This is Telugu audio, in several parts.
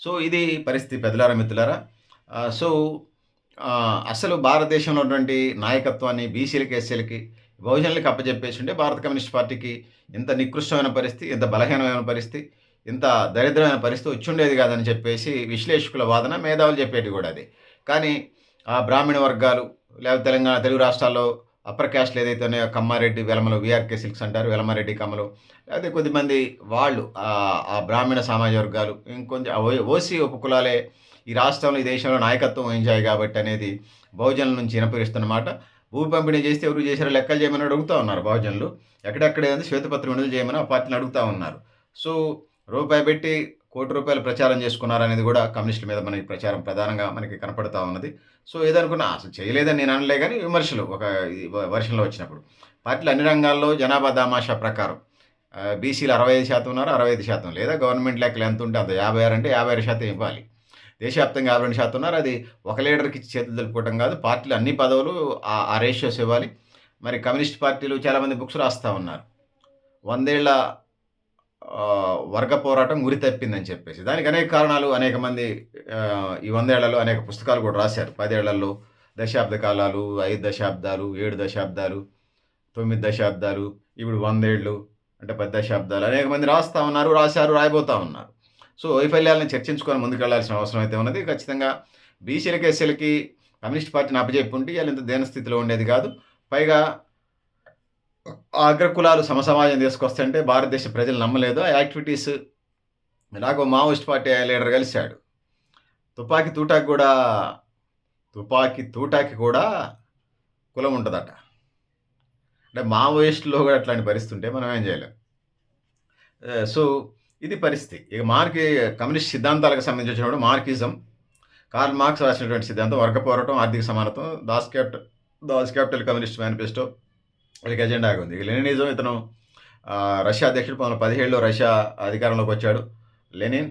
సో ఇది పరిస్థితి పెద్దలారా మిత్రులారా. సో అసలు భారతదేశంలో ఉన్నటువంటి నాయకత్వాన్ని బీసీలకి ఎస్సీలకి బహుజనులకి అప్పచెప్పేసి ఉంటే భారత కమ్యూనిస్ట్ పార్టీకి ఇంత నికృష్టమైన పరిస్థితి ఇంత బలహీనమైన పరిస్థితి ఇంత దరిద్రమైన పరిస్థితి వచ్చిండేది కాదని చెప్పేసి విశ్లేషకుల వాదన మేధావులు చెప్పేటి కూడా అది. కానీ ఆ బ్రాహ్మణ వర్గాలు లేదా తెలంగాణ తెలుగు రాష్ట్రాల్లో అప్పర్ క్యాస్ట్లు ఏదైతే ఉన్నాయో కమ్మారెడ్డి వెలమలు విఆర్కే సిల్క్స్ అంటారు వెలమారెడ్డి కమ్మలు లేకపోతే కొద్దిమంది వాళ్ళు ఆ- బ్రాహ్మణ సమాజ వర్గాలు ఇంకొంచెం ఓసీ ఉపకులాలే ఈ రాష్ట్రంలో ఈ దేశంలో నాయకత్వం వహించాయి కాబట్టి అనేది బహుజనుల నుంచి వినపరిస్తున్నమాట. భూమి పంపిణీ చేస్తే ఎవరు చేశారో లెక్కలు చేయమని అడుగుతూ ఉన్నారు బహుజనులు. ఎక్కడెక్కడ ఏంది శ్వేతపత్రం విడుదల చేయమని ఆ పార్టీని అడుగుతూ ఉన్నారు. సో రూపాయి పెట్టి కోటి రూపాయలు ప్రచారం చేసుకున్నారనేది కూడా కమ్యూనిస్టుల మీద మనకి ప్రచారం ప్రధానంగా మనకి కనపడతా ఉన్నది. సో ఏదనుకున్నా అసలు చేయలేదని నేను అనలే కానీ విమర్శలు ఒక వర్షంలో వచ్చినప్పుడు. పార్టీలు అన్ని రంగాల్లో జనాభా దామాషా ప్రకారం బీసీలు అరవై ఐదు శాతం ఉన్నారు అరవై ఐదు శాతం లేదా గవర్నమెంట్ లెక్కలు ఎంత ఉంటే అంత యాభై ఆరు అంటే యాభై ఆరు శాతం ఇవ్వాలి. దేశవ్యాప్తంగా యాభై రెండు శాతం ఉన్నారు అది ఒక లీడర్కి ఇచ్చి చేతులు తెలుపుకోవడం కాదు పార్టీలు అన్ని పదవులు ఆ- రేషియోస్ ఇవ్వాలి. మరి కమ్యూనిస్ట్ పార్టీలు చాలామంది బుక్స్ రాస్తూ ఉన్నారు. వందేళ్ళ వర్గ పోరాటం గురి తప్పిందని చెప్పేసి. దానికి అనేక కారణాలు అనేక మంది ఈ వందేళ్ళలో అనేక పుస్తకాలు కూడా రాశారు. పదేళ్ళలో దశాబ్ద కాలాలు ఐదు దశాబ్దాలు ఏడు దశాబ్దాలు తొమ్మిది దశాబ్దాలు ఇప్పుడు వందేళ్ళు అంటే పది దశాబ్దాలు. అనేక మంది రాస్తూ ఉన్నారు రాశారు రాయబోతూ ఉన్నారు. సో వైఫల్యాలను చర్చించుకొని ముందుకెళ్ళాల్సిన అవసరం అయితే ఉన్నది. ఖచ్చితంగా బీసీలకి ఎస్సీలకి కమ్యూనిస్ట్ పార్టీని అప్పచెప్పి ఉంటే వీళ్ళు ఇంత దేన స్థితిలో ఉండేది కాదు. పైగా అగ్రకులాలు సమసమాజం తీసుకొస్తుంటే భారతదేశ ప్రజలు నమ్మలేదు. ఆ యాక్టివిటీస్ నాకు మావోయిస్ట్ పార్టీ లీడర్ కలిశాడు. తుపాకీ తూటాకి కూడా తుపాకీ తూటాకి కూడా కులం ఉంటుందట. అంటే మావోయిస్టులో కూడా అట్లాంటి పరిస్థితి ఉంటే మనం ఏం చేయలేం. సో ఇది పరిస్థితి. ఇక మార్కి కమ్యూనిస్ట్ సిద్ధాంతాలకు సంబంధించినప్పుడు మార్కిజం కార్ల్ మార్క్స్ రాసినటువంటి సిద్ధాంతం వర్గ పోరాటం ఆర్థిక సమానత్వం Das Kapital Das Kapital communist manifesto వీళ్ళకి ఎజెండాగా ఉంది లెనినిజం ఇతను రష్యా అధ్యక్షుడు పంతొమ్మిది పదిహేడులో రష్యా అధికారంలోకి వచ్చాడు. లెనిన్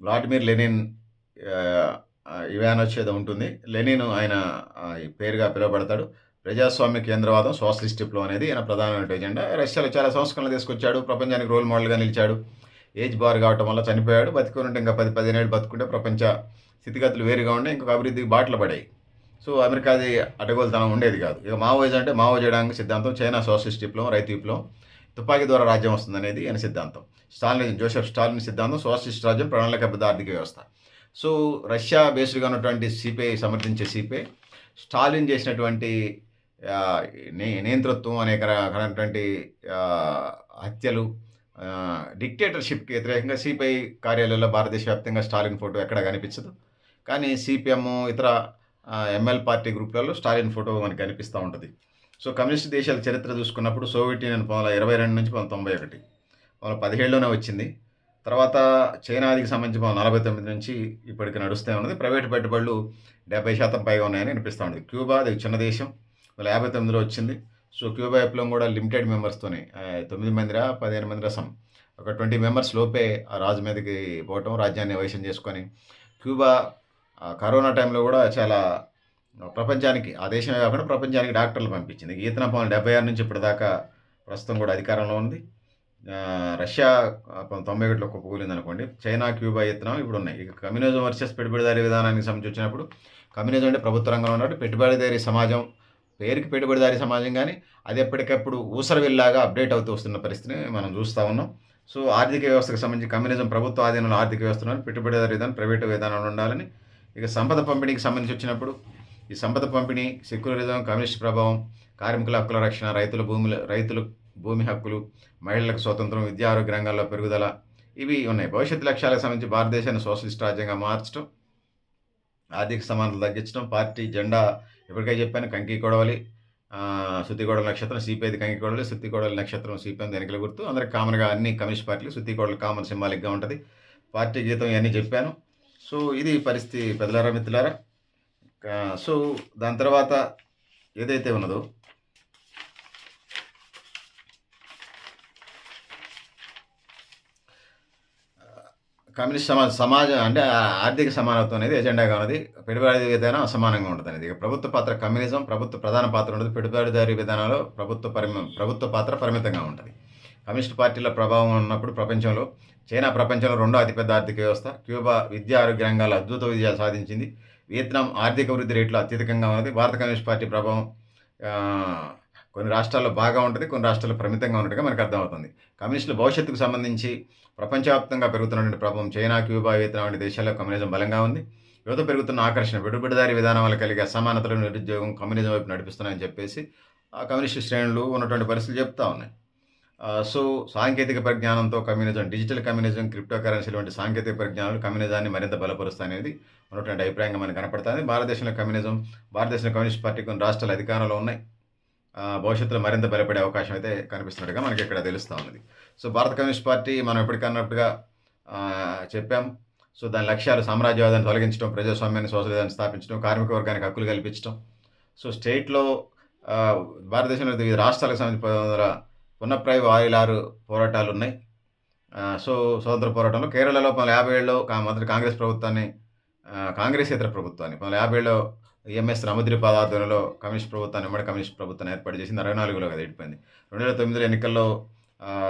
వ్లాడిమిర్ లెనిన్ ఆ, ఇవానోచ్ ఏదో ఉంటుంది. లెనిన్ ఆయన ఈ పేరుగా పిలువబడతాడు. ప్రజాస్వామ్య కేంద్రవాదం సోషలిస్ట్ విప్లవం అనేది ఆయన ప్రధానమైన ఎజెండా. రష్యాలో చాలా సంస్కరణలు తీసుకొచ్చాడు. ప్రపంచానికి రోల్ మోడల్గా నిలిచాడు. ఏజ్ బార్ కావటం వల్ల చనిపోయాడు. బతికుంటే ఇంకా పది పదిహేనేళ్ళు బతుకుంటే ప్రపంచ స్థితిగతులు వేరుగా ఉండే ఇంకొక అభివృద్ధికి బాటలు పడాయి. సో అమెరికాది అడ్డగోలుతనం ఉండేది కాదు. ఇక మావోయిజం అంటే మావో చేయడానికి సిద్ధాంతం చైనా సోషలిస్ట్ విప్లవం రైతు విప్లవం తుపాకీ ద్వారా రాజ్యం వస్తుంది అనేది ఆయన సిద్ధాంతం. స్టాలిన్ జోసెఫ్ స్టాలిన్ సిద్ధాంతం సోషలిస్ట్ రాజ్యం ప్రణాళికబద్ధ ఆర్థిక వ్యవస్థ. సో రష్యా బేస్డ్గా ఉన్నటువంటి సిపిఐ సమర్థించే సిపిఐ స్టాలిన్ చేసినటువంటి నే- నియంతృత్వం అనేక రకాలైనటువంటి హత్యలు డిక్టేటర్షిప్కి వ్యతిరేకంగా సిపిఐ కార్యాలయంలో భారతదేశ వ్యాప్తంగా స్టాలిన్ ఫోటో ఎక్కడ కనిపించదు. కానీ సిపిఎం ఇతర ఎంఎల్ పార్టీ గ్రూప్లలో స్టాలిన్ ఫోటో మనకి కనిపిస్తూ ఉంటుంది. సో కమ్యూనిస్ట్ దేశాల చరిత్ర చూసుకున్నప్పుడు సోవియట్ యూనియన్ పంతొమ్మిది ఇరవై రెండు నుంచి పంతొమ్మిది తొంభై ఒకటి పంతొమ్మిది పదిహేడులోనే వచ్చింది. తర్వాత చైనాదికి సంబంధించి పంతొమ్మిది నలభై తొమ్మిది నుంచి ఇప్పటికి నడుస్తూ ఉన్నది. ప్రైవేట్ పెట్టుబడులు డెబ్బై శాతం పైగా ఉన్నాయని అనిపిస్తూ ఉంది క్యూబా అది చిన్న దేశం. మళ్ళీ యాభై తొమ్మిదిలో వచ్చింది. సో క్యూబా యాప్లో కూడా లిమిటెడ్ మెంబర్స్తోనే తొమ్మిది మందిరా పదిహేను మంది రసం ఒక ట్వంటీ మెంబర్స్ లోపే ఆ రాజు మీదకి పోవటం రాజ్యాన్ని వైశ్యం చేసుకొని క్యూబా కరోనా టైంలో కూడా చాలా ప్రపంచానికి ఆ దేశమే కాకుండా ప్రపంచానికి డాక్టర్లు పంపించింది. గీతన పవన్ డెబ్బై ఆరు నుంచి ఇప్పటిదాకా ప్రస్తుతం కూడా అధికారంలో ఉంది. రష్యా తొంభై ఒకటిలో కుప్పకూలింది అనుకోండి చైనా క్యూబా ఇతనం ఇప్పుడు ఉన్నాయి. ఇక కమ్యూనిజం వర్సెస్ పెట్టుబడిదారీ విధానానికి సంబంధించి వచ్చినప్పుడు కమ్యూనిజం అంటే ప్రభుత్వ రంగంలో ఉన్నట్టు పెట్టుబడిదారీ సమాజం పేరుకి పెట్టుబడిదారీ సమాజం కానీ అది ఎప్పటికప్పుడు ఊసరవిల్లాగా అప్డేట్ అవుతూ వస్తున్న పరిస్థితిని మనం చూస్తూ ఉన్నాం. సో ఆర్థిక వ్యవస్థకు సంబంధించి కమ్యూనిజం ప్రభుత్వ ఆధీనంలో ఆర్థిక వ్యవస్థ ఉండాలి పెట్టుబడిదారీ విధానం ప్రైవేటు విధానంలో ఉండాలని ఇక సంపద పంపిణీకి సంబంధించి వచ్చినప్పుడు ఈ సంపద పంపిణీ సెక్యులరిజం కమ్యూనిస్ట్ ప్రభావం కార్మికుల హక్కుల రక్షణ రైతుల భూముల రైతులు భూమి హక్కులు మహిళలకు స్వతంత్రం విద్యా ఆరోగ్య రంగాల్లో పెరుగుదల ఇవి ఉన్నాయి. భవిష్యత్తు లక్ష్యాలకు సంబంధించి భారతదేశాన్ని సోషలిస్ట్ రాజ్యంగా మార్చడం ఆర్థిక సమానతలు తగ్గించడం పార్టీ జెండా ఇప్పటికే చెప్పాను కంకి కొడవలి ఆ, సుత్తికోడల నక్షత్రం సిపిఐది కంకి కొడవలి సుత్తికోడల నక్షత్రం సిపిఎం ఎన్నికల గుర్తు? అందరికి కామన్గా అన్ని కమ్యూనిస్ట్ పార్టీలు సుత్తికోడలు కామన్ సింబాలిక్గా ఉంటుంది. పార్టీ జీతం ఇవన్నీ చెప్పాను. సో ఇది పరిస్థితి పెదలారా మిత్రులారా. సో దాని తర్వాత ఏదైతే ఉన్నదో కమ్యూనిస్ట్ సమాజ సమాజం అంటే ఆ ఆర్థిక సమానత్వం అనేది ఎజెండాగా ఉన్నది. పెట్టుబడి విధానం అసమానంగా ఉంటుంది అనేది. ఇక ప్రభుత్వ పాత్ర కమ్యూనిజం ప్రభుత్వ ప్రధాన పాత్ర ఉంటుంది పెట్టుబడిదారీ విధానంలో ప్రభుత్వ పరిమి ప్రభుత్వ పాత్ర పరిమితంగా ఉంటుంది. కమ్యూనిస్ట్ పార్టీల ప్రభావం ఉన్నప్పుడు ప్రపంచంలో చైనా ప్రపంచంలో రెండో అతిపెద్ద ఆర్థిక వ్యవస్థ క్యూబా విద్యా ఆరోగ్య రంగాల్లో అద్భుత విజయాలు సాధించింది. వియత్నాం ఆర్థిక వృద్ధి రేట్లు అత్యధికంగా ఉన్నది. భారత కమ్యూనిస్ట్ పార్టీ ప్రభావం కొన్ని రాష్ట్రాల్లో బాగా ఉంటుంది కొన్ని రాష్ట్రాల్లో పరిమితంగా ఉన్నట్టుగా మనకు అర్థమవుతుంది. కమ్యూనిస్టుల భవిష్యత్తుకు సంబంధించి ప్రపంచవ్యాప్తంగా పెరుగుతున్నటువంటి ప్రభావం చైనా క్యూబా వియత్నాం వంటి దేశాల్లో కమ్యూనిజం బలంగా ఉంది. యువత పెరుగుతున్న ఆకర్షణ విడుబడిదారి విధానం వల్ల కలిగే అసమానతలు నిరుద్యోగం కమ్యూనిజం వైపు నడిపిస్తున్నాయని చెప్పేసి ఆ కమ్యూనిస్టు శ్రేణులు ఉన్నటువంటి పరిస్థితులు చెప్తా ఉన్నాయి. సో సాంకేతిక పరిజ్ఞానంతో communism digital communism crypto currency వంటి సాంకేతిక పరిజ్ఞానాలు కమ్యూనిజాన్ని మరింత బలపరుస్తాయనేది ఉన్నటువంటి అభిప్రాయంగా మనకు కనపడుతుంది. భారతదేశంలో కమ్యూనిజం భారతదేశంలో కమ్యూనిస్ట్ పార్టీ కొన్ని రాష్ట్రాలు అధికారంలో ఉన్నాయి. భవిష్యత్తులో మరింత బలపడే అవకాశం అయితే కనిపిస్తున్నట్టుగా మనకి ఇక్కడ తెలుస్తూ ఉన్నది. సో భారత కమ్యూనిస్ట్ పార్టీ మనం ఎప్పటికన్నట్టుగా చెప్పాం. సో దాని లక్ష్యాలు సామ్రాజ్యవాదాన్ని తొలగించడం ప్రజాస్వామ్యాన్ని సోషలిజాన్ని స్థాపించడం కార్మిక వర్గానికి హక్కులు కల్పించడం. సో స్టేట్లో భారతదేశంలో వివిధ రాష్ట్రాలకు సంబంధించి వందల పునఃప్రాయ వాయులారు పోరాటాలు ఉన్నాయి సో స్వతంత్ర పోరాటంలో కేరళలో పంతొమ్మిది యాభై ఏళ్ళలో కా- మొదటి కాంగ్రెస్ ప్రభుత్వాన్ని కాంగ్రెస్ ఇతర ప్రభుత్వాన్ని పంతొమ్మిది యాభై ఏళ్ళలో ఎంఎస్ రమద్రిపాద ఆధ్వర్యంలో కమ్యూనిస్ట్ ప్రభుత్వాన్ని ఉమ్మడి కమ్యూనిస్ట్ ప్రభుత్వాన్ని ఏర్పాటు చేసింది అరవై నాలుగులో కదా వెళ్ళిపోయింది రెండు వేల తొమ్మిదిలో ఎన్నికల్లో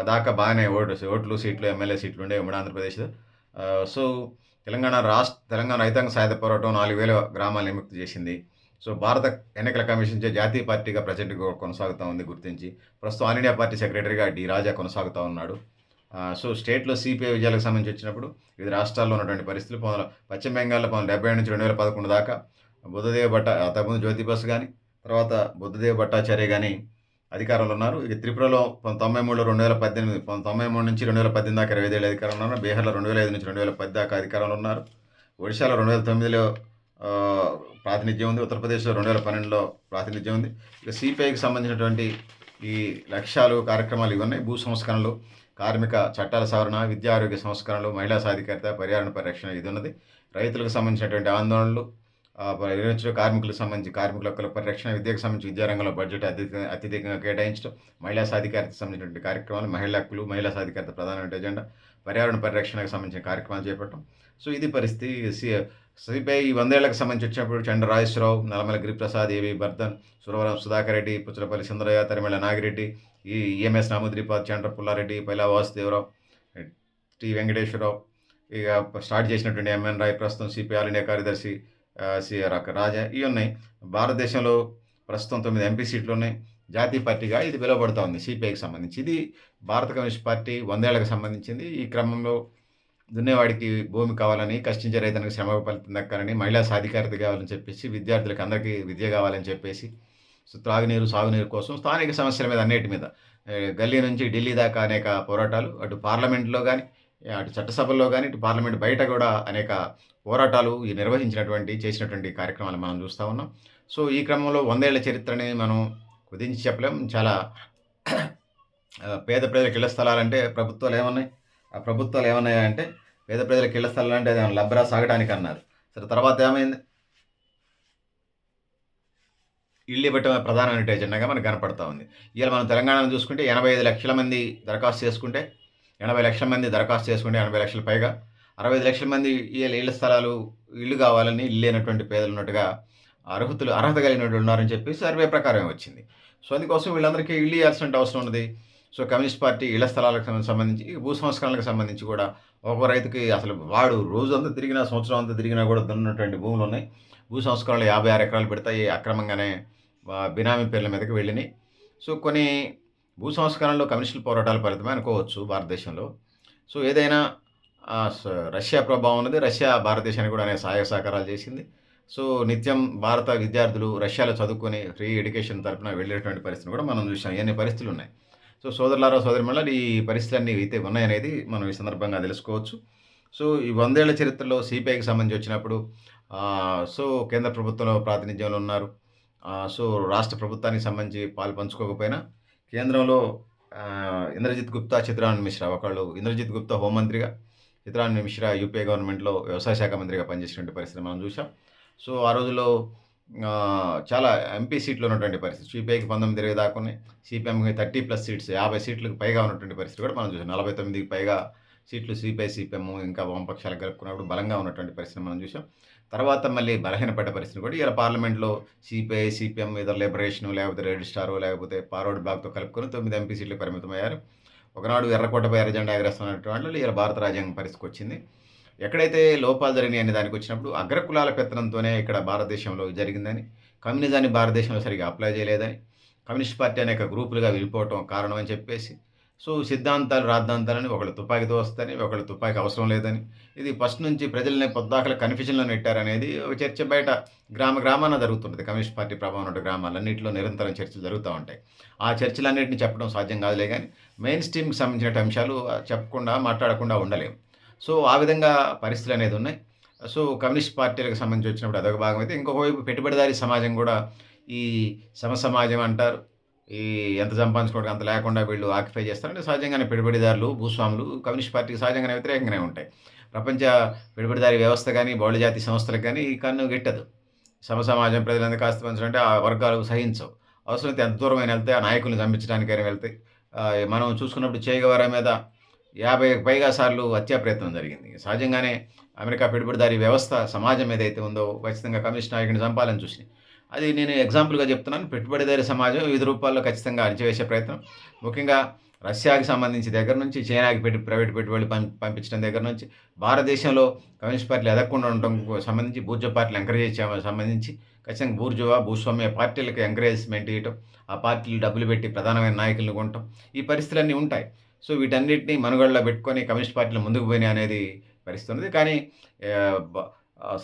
దాకా బాగానే ఓటు ఓట్లు సీట్లు ఎమ్మెల్యే సీట్లు ఉండే ఉమ్మడి ఆంధ్రప్రదేశ్. సో తెలంగాణ రాష్ట్ర తెలంగాణ రైతాంగ సాయుధ పోరాటం నాలుగు వేల గ్రామాలు విముక్తి చేసింది. సో భారత ఎన్నికల కమిషన్ చే జాతీయ పార్టీగా ప్రజెంట్గా కొనసాగుతూ ఉంది గుర్తించి. ప్రస్తుతం ఆల్ ఇండియా పార్టీ సెక్రటరీగా డి రాజా కొనసాగుతూ ఉన్నాడు. సో స్టేట్లో సిపిఐ విజయాలకు సంబంధించి వచ్చినప్పుడు వివిధ రాష్ట్రాల్లో ఉన్నటువంటి పరిస్థితులు పశ్చిమ బెంగాల్లో పంతొమ్మిది డెబ్బై నుంచి రెండు వేల పదకొండు దాకా బుద్ధదేవ భట్ట అంతకుముందు జ్యోతి బస్ కానీ తర్వాత బుద్ధదేవ భట్టాచార్య కానీ అధికారంలో ఉన్నారు. ఇక త్రిపురలో తొంభై మూడులో రెండు వేల పద్దెనిమిది తొంభై మూడు నుంచి రెండు వేల పద్దెనిమిది దాకా ఇరవై ఐదేళ్ళు అధికారంలో ఉన్నారు. బీహార్లో రెండు వేల ఐదు నుంచి రెండు వేల పది దాకా అధికారంలో ఉన్నారు. ఒడిశాలో రెండు వేల తొమ్మిదిలో ప్రాతినిధ్యం ఉంది. ఉత్తరప్రదేశ్లో రెండు వేల పన్నెండులో ప్రాతినిధ్యం ఉంది. ఇక సిపిఐకి సంబంధించినటువంటి ఈ లక్ష్యాలు కార్యక్రమాలు ఇవన్నీ భూ సంస్కరణలు కార్మిక చట్టాల సవరణ విద్యా ఆరోగ్య సంస్కరణలు మహిళా సాధికారత పర్యావరణ పరిరక్షణ ఇది ఉన్నది. రైతులకు సంబంధించినటువంటి ఆందోళనలు ఆ, నిర్వహించడం కార్మికులకు సంబంధించి కార్మికుల హక్కుల పరిరక్షణ విద్యకు సంబంధించి విద్యారంగంలో బడ్జెట్ అత్యధిక అత్యధికంగా కేటాయించడం మహిళా సాధికారతకు సంబంధించినటువంటి కార్యక్రమాలు మహిళా హక్కులు మహిళా సాధికారత ప్రధానమైన ఎజెండా పర్యావరణ పరిరక్షణకు సంబంధించిన కార్యక్రమాలు చేపట్టడం. సో ఇది పరిస్థితి. సి సిపిఐ ఈ వందేళ్ళకు సంబంధించి వచ్చినప్పుడు చండ రాజేశ్వరరావు నల్లమల గిరిప్రసాద్ ఏవి బర్ధన్ సురవరం సుధాకర్ రెడ్డి పుచ్చలపల్లి సుందరయ్య తరిమల నాగిరెడ్డి ఈ ఈఎంఎస్ నాముద్రిపాద్ చండ్ర పుల్లారెడ్డి పైలా వాసుదేవరావు టి వెంకటేశ్వరరావు. ఇక స్టార్ట్ చేసినటువంటి ఎంఎన్ రాయ్ ప్రస్తుతం సిపిఐ ఆల్ ఇండియా కార్యదర్శి సిఆర్ రాజా. ఇవి ఉన్నాయి. భారతదేశంలో ప్రస్తుతం తొమ్మిది ఎంపీ సీట్లు ఉన్నాయి. జాతీయ పార్టీగా ఇది పిలువబడుతూ ఉంది సిపిఐకి సంబంధించి. ఇది భారత కమ్యూనిస్ట్ పార్టీ వందేళ్ళకు సంబంధించింది. ఈ క్రమంలో దున్నేవాడికి భూమి కావాలని కష్టించే రైతునికి శ్రమ ఫలితం దక్కాలని మహిళా సాధికారత కావాలని చెప్పేసి విద్యార్థులకు అందరికీ విద్య కావాలని చెప్పేసి సో త్రాగునీరు సాగునీరు కోసం స్థానిక సమస్యల మీద అన్నిటి మీద. గల్లీ నుంచి ఢిల్లీ దాకా అనేక పోరాటాలు అటు పార్లమెంట్లో కానీ అటు చట్టసభల్లో కానీ ఇటు పార్లమెంట్ బయట కూడా అనేక పోరాటాలు ఈ నిర్వహించినటువంటి చేసినటువంటి కార్యక్రమాలు మనం చూస్తూ ఉన్నాం. సో ఈ క్రమంలో వందేళ్ళ చరిత్రని మనం కుదించి చెప్పలేం. చాలా పేద ప్రజలకు ఇళ్ళ స్థలాలంటే ప్రభుత్వాలు ఏమన్నాయి? ఆ ప్రభుత్వాలు ఏమన్నాయి అంటే పేద ప్రజలకు ఇళ్ళ స్థలాలు అంటే అది లబ్బరా సాగడానికి అన్నారు. సరే తర్వాత ఏమైంది? ఇల్లు ఇవ్వటం ప్రధానమైన ఎజెండాగా మనకు కనపడతా ఉంది. ఇవాళ మనం తెలంగాణను చూసుకుంటే ఎనభై ఐదు లక్షల మంది దరఖాస్తు చేసుకుంటే ఎనభై లక్షల మంది దరఖాస్తు చేసుకుంటే ఎనభై లక్షల పైగా అరవై ఐదు లక్షల మంది ఇళ్ళ స్థలాలు ఇల్లు కావాలని ఇల్లు లేనటువంటి పేదలు ఉన్నట్టుగా అర్హతలు అర్హత కలిగినట్టు ఉన్నారని చెప్పి సర్వే ప్రకారం వచ్చింది. సో అందుకోసం వీళ్ళందరికీ ఇల్లు ఇవ్వాల్సిన అవసరం ఉన్నది. సో కమ్యూనిస్ట్ పార్టీ ఇళ్ళ స్థలాలకు సంబంధించి భూ సంస్కరణలకు సంబంధించి కూడా ఒక రైతుకి అసలు వాడు రోజంతా తిరిగినా సంవత్సరం అంతా తిరిగినా కూడా దున్నటువంటి భూములు ఉన్నాయి భూ సంస్కరణలు యాభై ఆరు ఎకరాలు పెడతాయి. అక్రమంగానే బినామీ పేర్ల మీదకి వెళ్ళినాయి. సో కొన్ని భూ సంస్కరణలు కమ్యూనిస్టుల పోరాటాల ఫలితమే అనుకోవచ్చు భారతదేశంలో. సో ఏదైనా రష్యా ప్రభావం ఉన్నది. రష్యా భారతదేశానికి కూడా అనేక సహాయ సహకారాలు చేసింది. సో నిత్యం భారత విద్యార్థులు రష్యాలో చదువుకొని ఫ్రీ ఎడ్యుకేషన్ తరపున వెళ్ళేటువంటి పరిస్థితిని కూడా మనం చూసాం ఎన్ని పరిస్థితులు ఉన్నాయి. సో సోదరులారా సోదరి ఈ పరిస్థితులన్నీ అయితే ఉన్నాయనేది మనం ఈ సందర్భంగా తెలుసుకోవచ్చు. సో ఈ వందేళ్ళ చరిత్రలో సిపిఐకి సంబంధించి వచ్చినప్పుడు సో కేంద్ర ప్రభుత్వంలో ప్రాతినిధ్యంలో ఉన్నారు. సో రాష్ట్ర ప్రభుత్వానికి సంబంధించి పాలు పంచుకోకపోయినా కేంద్రంలో ఇంద్రజిత్ గుప్తా చిత్రానంద్ మిశ్రా ఒకళ్ళు ఇంద్రజిత్ గుప్తా హోంమంత్రిగా చిత్రానంద్ మిశ్రా యూపీఏ గవర్నమెంట్లో వ్యవసాయ శాఖ మంత్రిగా పనిచేసినటువంటి పరిస్థితి మనం చూసాం సో ఆ రోజుల్లో చాలా ఎంపీ సీట్లు ఉన్నటువంటి పరిస్థితి. సిపిఐకి పంతొమ్మిది ఇరవై దాకా ఉన్నాయి. సిపిఎంకి థర్టీ ప్లస్ సీట్స్ యాభై సీట్లకు పైగా ఉన్నటువంటి పరిస్థితి కూడా మనం చూసాం. నలభై తొమ్మిదికి పైగా సీట్లు సిపిఐ సిపిఎం ఇంకా వామపక్షాలు కలుపుకున్నప్పుడు బలంగా ఉన్నటువంటి పరిస్థితి మనం చూసాం. తర్వాత మళ్ళీ బలహీనపడ్డ పరిస్థితి కూడా ఇలా పార్లమెంట్లో సిపిఐ సిపిఎం ఇతర లిబరేషన్ లేకపోతే రెడ్ స్టార్ లేకపోతే పార్వర్డ్ బ్లాక్తో కలుపుకొని తొమ్మిది ఎంపీ సీట్లు పరిమితమయ్యారు. ఒకనాడు ఎర్రకోటపై ఎర్రజెండా ఎగరేస్తున్నటువంటి వాళ్ళు ఇలా భారత రాజ్యాంగం పరిస్థితికి వచ్చింది. ఎక్కడైతే లోపాలు జరిగినాయి అనే దానికి వచ్చినప్పుడు అగ్రకులాల పెత్తనంతోనే ఇక్కడ భారతదేశంలో జరిగిందని కమ్యూనిజాన్ని భారతదేశంలో సరిగా అప్లై చేయలేదని కమ్యూనిస్ట్ పార్టీ అనేక గ్రూపులుగా విడిపోవటం కారణం అని చెప్పేసి సో సిద్ధాంతాలు రాద్ధాంతాలని ఒకళ్ళు తుపాకీతో వస్తాయని ఒకళ్ళు తుపాకీ అవసరం లేదని ఇది ఫస్ట్ నుంచి ప్రజల్ని పొద్దాకల కన్ఫ్యూజన్లో నెట్టారనేది చర్చ బయట గ్రామ గ్రామాన జరుగుతుంటుంది. కమ్యూనిస్ట్ పార్టీ ప్రభావం ఉన్న గ్రామాలన్నింటిలో నిరంతరం చర్చలు జరుగుతూ ఉంటాయి. ఆ చర్చలన్నింటినీ చెప్పడం సాధ్యం కాదులే కానీ మెయిన్ స్ట్రీమ్కి సంబంధించిన అంశాలు చెప్పకుండా మాట్లాడకుండా ఉండలేము. సో ఆ విధంగా పరిస్థితులు అనేది ఉన్నాయి. సో కమ్యూనిస్ట్ పార్టీలకు సంబంధించి వచ్చినప్పుడు అదొక భాగం అయితే ఇంకొక వైపు పెట్టుబడిదారీ సమాజం కూడా ఈ సమ సమాజం అంటారు. ఈ ఎంత సంపాదించుకోవడానికి అంత లేకుండా వీళ్ళు ఆక్యుపై చేస్తారంటే సహజంగానే పెట్టుబడిదారులు భూస్వాములు కమ్యూనిస్ట్ పార్టీకి సహజంగానే వ్యతిరేకంగానే ఉంటాయి. ప్రపంచ పెట్టుబడిదారీ వ్యవస్థ కానీ బహుళ జాతి సంస్థలకు కానీ ఈ కన్ను గిట్టదు. సమ సమాజం ప్రజలందరూ కాస్త పంచాలంటే ఆ వర్గాలు సహించవు. అవసరమైతే ఎంత దూరమైన వెళ్తే ఆ నాయకుల్ని చంపించడానికైనా వెళ్తాయి మనం చూసుకున్నప్పుడు చేయగవర మీద యాభై పైగా సార్లు హత్యా ప్రయత్నం జరిగింది. సహజంగానే అమెరికా పెట్టుబడిదారీ వ్యవస్థ సమాజం ఏదైతే ఉందో ఖచ్చితంగా కమ్యూనిస్ట్ నాయకుడిని చంపాలని చూసింది. అది నేను ఎగ్జాంపుల్గా చెప్తున్నాను. పెట్టుబడిదారీ సమాజం వివిధ రూపాల్లో ఖచ్చితంగా అణిచివేసే ప్రయత్నం. ముఖ్యంగా రష్యాకి సంబంధించి దగ్గర నుంచి చైనాకి పెట్టి ప్రైవేట్ పెట్టుబడులు పంపి పంపించడం దగ్గర నుంచి భారతదేశంలో కమ్యూనిస్ట్ పార్టీలు ఎదగకుండా ఉండటం సంబంధించి బూర్జో పార్టీలు ఎంకరేజ్ చేయడం సంబంధించి ఖచ్చితంగా బూర్జువా భూస్వామ్య పార్టీలకు ఎంకరేజ్మెంట్ ఇవ్వటం ఆ పార్టీలు డబ్బులు పెట్టి ప్రధానమైన నాయకులను కొనటం ఈ పరిస్థితులన్నీ ఉంటాయి. సో వీటన్నిటిని మనుగడలో పెట్టుకొని కమ్యూనిస్ట్ పార్టీలు ముందుకు పోయినాయి అనేది పరిస్థితి కానీ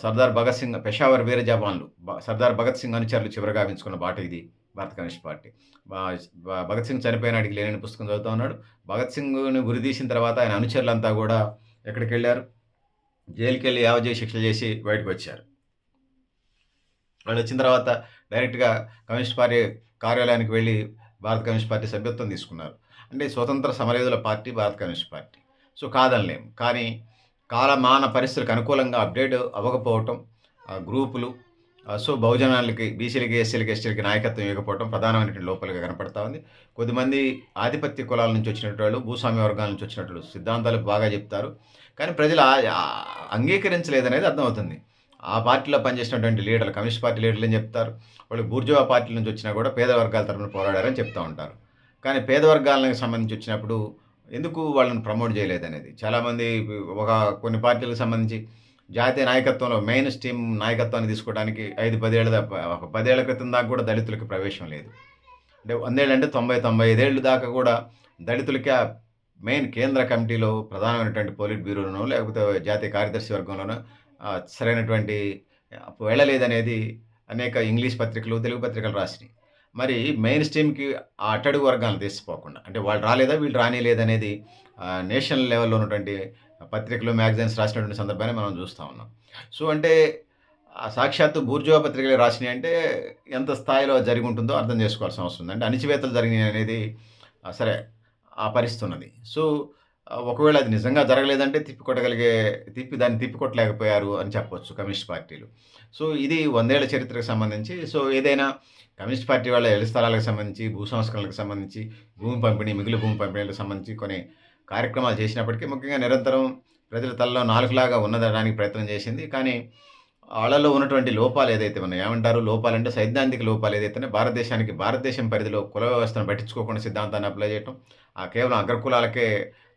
సర్దార్ భగత్ సింగ్ పెషావర్ వీర జవాన్లు సర్దార్ భగత్ సింగ్ అనుచరులు చివరిగా గావించుకున్న బాట ఇది భారత కమ్యూనిస్ట్ పార్టీ. భగత్ సింగ్ చనిపోయినాడికి లేని పుస్తకం చదువుతూ ఉన్నాడు. భగత్ సింగ్ని గురిదీసిన తర్వాత ఆయన అనుచరులంతా కూడా ఎక్కడికి వెళ్ళారు? జైలుకి వెళ్ళి యావజీవ శిక్షలు చేసి బయటకు వచ్చారు. వాళ్ళు వచ్చిన తర్వాత డైరెక్ట్గా కమ్యూనిస్ట్ పార్టీ కార్యాలయానికి వెళ్ళి భారత కమ్యూనిస్ట్ పార్టీ సభ్యత్వం తీసుకున్నారు. అంటే స్వతంత్ర సమరయోధుల పార్టీ భారత కమ్యూనిస్ట్ పార్టీ. సో కాదనలేం కానీ కాలమాన పరిస్థితులకు అనుకూలంగా అప్డేట్ అవ్వకపోవటం గ్రూపులు సో బహుజనాలకి బీసీలకి ఎస్సీలకి ఎస్టీలకి నాయకత్వం ఇవ్వకపోవడం ప్రధానమైనటువంటి లోపలుగా కనపడతా ఉంది. కొద్దిమంది ఆధిపత్య కులాల నుంచి వచ్చినటువంటి వాళ్ళు భూస్వామ్య వర్గాల నుంచి వచ్చినట్లు సిద్ధాంతాలు బాగా చెప్తారు. కానీ ప్రజలు అంగీకరించలేదనేది అర్థమవుతుంది. ఆ పార్టీలో పనిచేసినటువంటి లీడర్లు కమ్యూనిస్ట్ పార్టీ లీడర్లు అని చెప్తారు? వాళ్ళు బూర్జువా పార్టీ నుంచి వచ్చినా కూడా పేద వర్గాల తరపున పోరాడారని చెప్తూ ఉంటారు. కానీ పేద వర్గాలకు సంబంధించి వచ్చినప్పుడు ఎందుకు వాళ్ళని ప్రమోట్ చేయలేదనేది? చాలామంది ఒక కొన్ని పార్టీలకు సంబంధించి జాతీయ నాయకత్వంలో మెయిన్ స్ట్రీమ్ నాయకత్వాన్ని తీసుకోవడానికి ఐదు పదేళ్ళ దాకా ఒక పదేళ్ళ క్రితం దాకా కూడా దళితులకి ప్రవేశం లేదు. అంటే వందేళ్ళు అంటే తొంభై తొంభై ఐదేళ్ళు దాకా కూడా దళితులకి ఆ మెయిన్ కేంద్ర కమిటీలో ప్రధానమైనటువంటి పోలిట్ బ్యూరోలోనో లేకపోతే జాతీయ కార్యదర్శి వర్గంలోనో సరైనటువంటి వెళ్ళలేదనేది అనేక ఇంగ్లీష్ పత్రికలు తెలుగు పత్రికలు రాసినాయి. మరి మెయిన్ స్ట్రీమ్కి ఆ అట్టడుగు వర్గాలను తీసిపోకుండా అంటే వాళ్ళు రాలేదా వీళ్ళు రానిలేదనేది నేషనల్ లెవెల్లో ఉన్నటువంటి పత్రికలు మ్యాగజైన్స్ రాసినటువంటి సందర్భాన్ని మనం చూస్తూ ఉన్నాం. సో అంటే సాక్షాత్తు బూర్జువా పత్రికలు రాసినాయి అంటే ఎంత స్థాయిలో జరిగి ఉంటుందో అర్థం చేసుకోవాల్సిన అవసరం ఉంది. అంటే అణిచివేతలు జరిగినాయి అనేది సరే ఆ పరిస్థితి ఉన్నది. సో ఒకవేళ అది నిజంగా జరగలేదంటే తిప్పికొట్టగలిగే తిప్పి దాన్ని తిప్పికొట్టలేకపోయారు అని చెప్పొచ్చు కమ్యూనిస్ట్ పార్టీలు. సో ఇది వందేళ్ళ చరిత్రకు సంబంధించి సో ఏదైనా కమ్యూనిస్ట్ పార్టీ వాళ్ళ ఇళ్ళ స్థలాలకు సంబంధించి భూ సంస్కరణలకు సంబంధించి భూమి పంపిణీ మిగులు భూమి పంపిణీలకు సంబంధించి కొన్ని కార్యక్రమాలు చేసినప్పటికీ ముఖ్యంగా నిరంతరం ప్రజల తలలో నాలుగులాగా ఉన్నదనడానికి ప్రయత్నం చేసింది. కానీ వాళ్ళలో ఉన్నటువంటి లోపాలు ఏదైతే ఉన్నాయో ఏమంటారు? లోపాలంటే సైద్ధాంతిక లోపాలు ఏదైతే భారతదేశానికి భారతదేశం పరిధిలో కుల వ్యవస్థను పట్టించుకోకుండా సిద్ధాంతాన్ని అప్లై చేయటం ఆ కేవలం అగ్రకులాలకే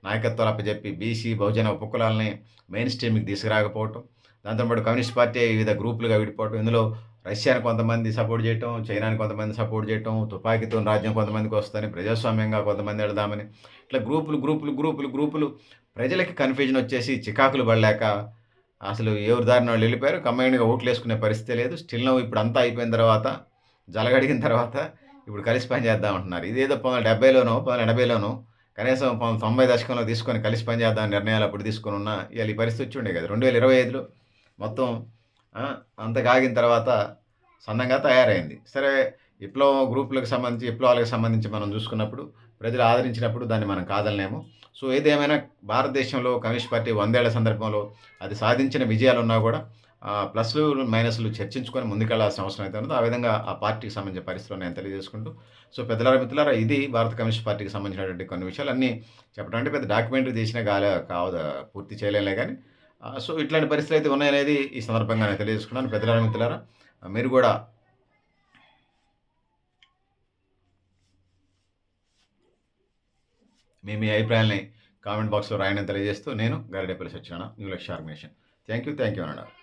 నాయకత్వాలు అప్పచెప్పి బీసీ బహుజన ఉపకులాలని మెయిన్ స్ట్రీమ్కి తీసుకురాకపోవటం దాంతోపాటు కమ్యూనిస్ట్ పార్టీ వివిధ గ్రూపులుగా విడిపోవటం ఇందులో రష్యాని కొంతమంది సపోర్ట్ చేయటం చైనాని కొంతమంది సపోర్ట్ చేయటం తుపాకీతో రాజ్యం కొంతమందికి వస్తుందని ప్రజాస్వామ్యంగా కొంతమంది వెళదామని ఇట్లా గ్రూపులు గ్రూపులు గ్రూపులు గ్రూపులు ప్రజలకి కన్ఫ్యూజన్ వచ్చేసి చికాకులు పడలేక అసలు ఎవరి దారిన వాళ్ళు వెళ్ళిపోయారు? కంబైన్గా ఓట్లు వేసుకునే పరిస్థితి లేదు. స్టిల్ నవ్వు ఇప్పుడు అంతా అయిపోయిన తర్వాత జలగడిగిన తర్వాత ఇప్పుడు కలిసి పని చేద్దామంటున్నారు ఇదేదో పంతొమ్మిది డెబ్బైలోనో పంతొమ్మిది ఎనభైలోనో కనీసం తొంభై దశకంలో తీసుకొని కలిసి పనిచేద్దాం నిర్ణయాలు అప్పుడు తీసుకొని ఉన్నా ఇవాళ ఈ పరిస్థితి వచ్చి ఉండే కదా. రెండు వేల ఇరవై ఐదులో మొత్తం అంత కాగిన తర్వాత సన్నంగా తయారైంది. సరే విప్లవం గ్రూపులకు సంబంధించి విప్లవాలకు సంబంధించి మనం చూసుకున్నప్పుడు ప్రజలు ఆదరించినప్పుడు దాన్ని మనం కాదలనేము సో ఏదేమైనా భారతదేశంలో కమ్యూనిస్ట్ పార్టీ వందేళ్ళ సందర్భంలో అది సాధించిన విజయాలు ఉన్నా కూడా ప్లస్లు మైనస్లు చర్చించుకొని ముందుకెళ్ళాల్సిన అవసరం అయితే ఉన్నదో. ఆ విధంగా ఆ పార్టీకి సంబంధించిన పరిస్థితులు నేను తెలియజేసుకుంటూ సో పెద్దలారా మిత్రులారా ఇది భారత కమ్యూనిస్ట్ పార్టీకి సంబంధించినటువంటి కొన్ని విషయాలు. అన్నీ చెప్పడం అంటే పెద్ద డాక్యుమెంటరీ తీసినా గాలే కావదు పూర్తి చేయలేలే కానీ సో ఇట్లాంటి పరిస్థితులు అయితే ఉన్నాయనేది ఈ సందర్భంగా నేను తెలియజేసుకున్నాను. పెద్దలారా మిత్రులారా మీరు కూడా మీ మీ అభిప్రాయాల్ని కామెంట్ బాక్స్లో రాయడం తెలియజేస్తూ నేను Garidepalli Satyanarayana new Lakshya organization. Thank you thank you అన్నాడు.